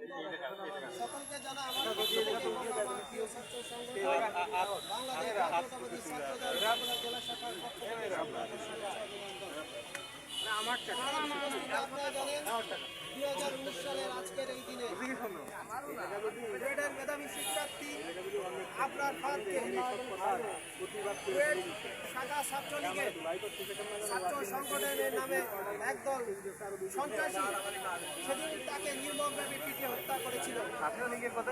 সকলকে জানা আমার বাংলাদেশ জেলা শাখার। আপনারা জানেন দুই হাজার উনিশ সালের আজকের এই দিনে গ্রেডের মেধাবী শিক্ষার্থী আপনার গ্রেড শাখা ছাত্রলীগের ছাত্র সংগঠনের নামে একদল সন্ত্রাসী সেদিন তাকে নির্মমভাবে পিটিয়ে হত্যা করেছিল।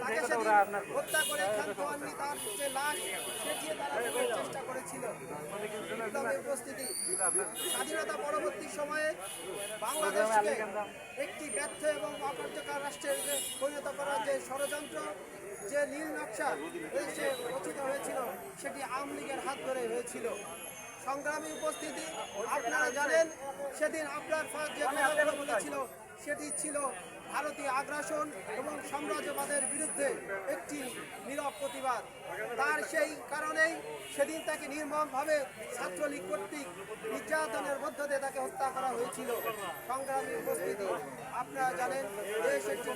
তাকে সেদিন হত্যা করে খান খোয়াননি তার যে লাশ সেটিয়ে তারা চেষ্টা করেছিল। বিপ্লবী উপস্থিতি স্বাধীনতা পরবর্তী সময়ে বাংলাদেশকে একটি ব্যর্থ এবং অকার্যকর রাষ্ট্রের পরিণত করার যে ষড়যন্ত্র যে নীল নকশা দেশে রচিত হয়েছিল সেটি আওয়ামী লীগের হাত ধরে হয়েছিল। সংগ্রামী উপস্থিতি আপনারা জানেন সেদিন আপনার যে কথাগুলো বলেছিল সেটি ছিল ভারতীয় আগ্রাসন এবং সাম্রাজ্যবাদের বিরুদ্ধে একটি নীরব প্রতিবাদ। তার সেই কারণেই সেদিন তাকে নির্মমভাবে ছাত্রলীগ কর্তৃক নির্যাতনের মধ্য দিয়ে তাকে হত্যা করা হয়েছিল। সংগ্রামী উপস্থিতি আপনারা জানেন দেশ একটি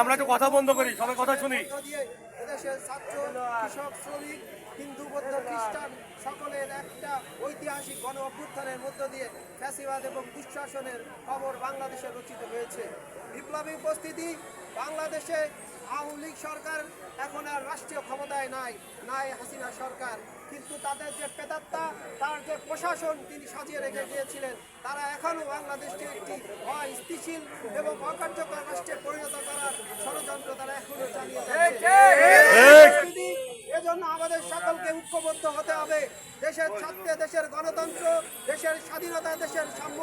আমরা একটু কথা বন্ধ করি সবাই কথা শুনি। মধ্য ছাত্র কৃষক শ্রমিক হিন্দু বৌদ্ধ খ্রিস্টান সকলের একটা ঐতিহাসিক গণ অভ্যুত্থানের মধ্য দিয়ে ফ্যাসিবাদ এবং দুঃশাসনের খবর বাংলাদেশে রচিত হয়েছে। বিপ্লবী উপস্থিতি বাংলাদেশে আওয়ামী লীগ সরকার এখন আর রাষ্ট্রীয় নাই নাই হাসিনা সরকার। কিন্তু তাদের যে পেতাত্তা তার যে প্রশাসন তিনি সাজিয়ে রেখে গিয়েছিলেন তারা এখনও বাংলাদেশকে একটি অস্থিতিশীল এবং অকার্যকর রাষ্ট্রে পরিণত করার ষড়যন্ত্র তারা এখনও চালিয়ে যাচ্ছে। এজন্য আমাদের সকলকে ঐক্যবদ্ধ হতে হবে। দেশের ছাত্রে দেশের গণতন্ত্র দেশের স্বাধীনতা দেশের সাম্য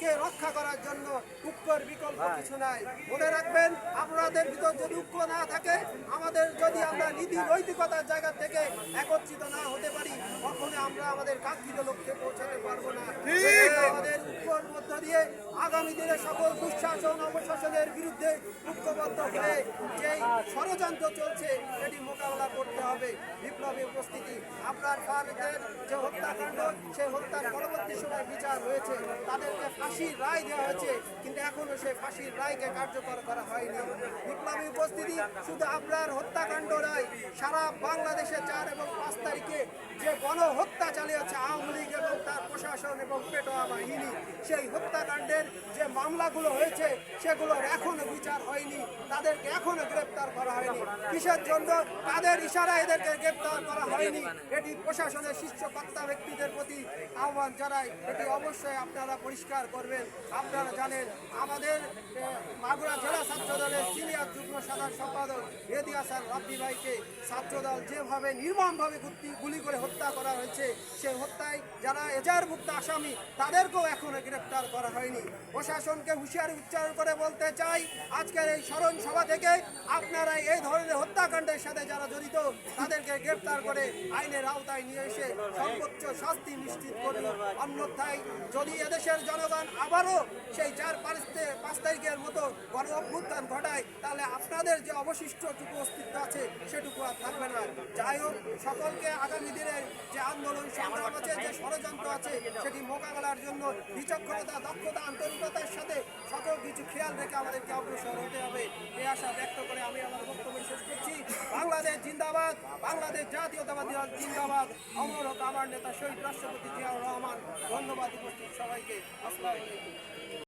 কে রক্ষা করার জন্য ঐক্যর বিকল্প কিছু নাই। মনে রাখবেন আপনাদের ভিতর যদি ঐক্য না থাকে আমাদের যদি আমরা নীতি নৈতিকতার জায়গা থেকে একত্রিত না হতে পারি কখনো আমরা আমাদের কাঙ্ক্ষিত লক্ষ্যে পৌঁছাতে পারব না। আমাদের ঐক্যর মধ্য দিয়ে আগামী দিনে সকল দুঃশাসন অপশাসনের বিরুদ্ধে ঐক্যবদ্ধ হয়ে যেই ষড়যন্ত্র চলছে সেটি মোকাবেলা করতে হবে, বিপ্লবী উপস্থিতি। আপনার ফারুকের যে হত্যাকাণ্ড, সেই হত্যার পরবর্তী সময় বিচার হয়েছে। তাদেরকে ফাঁসির রায় দেওয়া হয়েছে, কিন্তু এখনও সেই ফাঁসির রায়কে কার্যকর করা হয়নি। বিপ্লবী উপস্থিতি শুধু আপনার হত্যাকাণ্ড নয়, সারা বাংলাদেশে চার এবং পাঁচ তারিখে যে গণহত্যা চালিয়েছে আওয়ামী লীগ এবং তার প্রশাসন এবং পেটোয়া বাহিনী, সেই হত্যাকাণ্ডের মামলাগুলো হয়েছে, সেগুলোর এখনও বিচার হয়নি। তাদেরকে এখনও গ্রেপ্তার করা হয়নি। কিসের জন্য? তাদের ইশারায় এদেরকে গ্রেপ্তার করা হয়নি। এটি প্রশাসনের শীর্ষ কর্তা ব্যক্তিদের প্রতি আহ্বান জানাই। এটি অবশ্যই আপনারা পরিষ্কার করবেন। আপনারা জানেন, আমাদের মাগুরা জেলা ছাত্র দলের সিনিয়র যুগ্ম সাধারণ সম্পাদক মেহেদি হাসান রাব্বি ভাইকে ছাত্রদল যেভাবে নির্মমভাবে গুলি- করে হত্যা করা হয়েছে, সেই হত্যায় যারা এজাহারভুক্ত আসামি, তাদেরকেও এখনও গ্রেপ্তার করা হয়নি। প্রশাসনকে হুঁশিয়ারি উচ্চারণ করে বলতে চাই, আজকের এই স্মরণ সভা থেকে আপনারা এই ধরনের হত্যাকাণ্ডের সাথে যারা জড়িত, তাদেরকে গ্রেপ্তার করে আইনের আওতায় নিয়ে এসে সর্বোচ্চ শাস্তি নিশ্চিত করবে অন্যথায় যদি এদেশের জনগণ আবারও সেই চার পাঁচ তারিখের মতো গণ অভ্যুত্থান ঘটায়, তাহলে আপনাদের যে অবশিষ্টটুকু অস্তিত্ব আছে, সেটুকু আর থাকবে না। যাই হোক, সকলকে আগামী দিনের যে আন্দোলন, সংগ্রাম আছে, যে ষড়যন্ত্র আছে, সেটি মোকাবেলার জন্য বিচক্ষণতা, দক্ষতা, আন্তরিকতার সাথে সকল কিছু খেয়াল রেখে আমাদেরকে অগ্রসর হতে হবে। এই আশা ব্যক্ত করে আমি আমার বক্তব্য শেষ করছি। বাংলাদেশ জিন্দাবাদ, বাংলাদেশ জাতীয়তাবাদী দল জিন্দাবাদ। অমর হোক আমার নেতা শহীদ রাষ্ট্রপতি জিয়াউর রহমান, ধন্যবাদ উপস্থিত সবাইকে। আসসালামু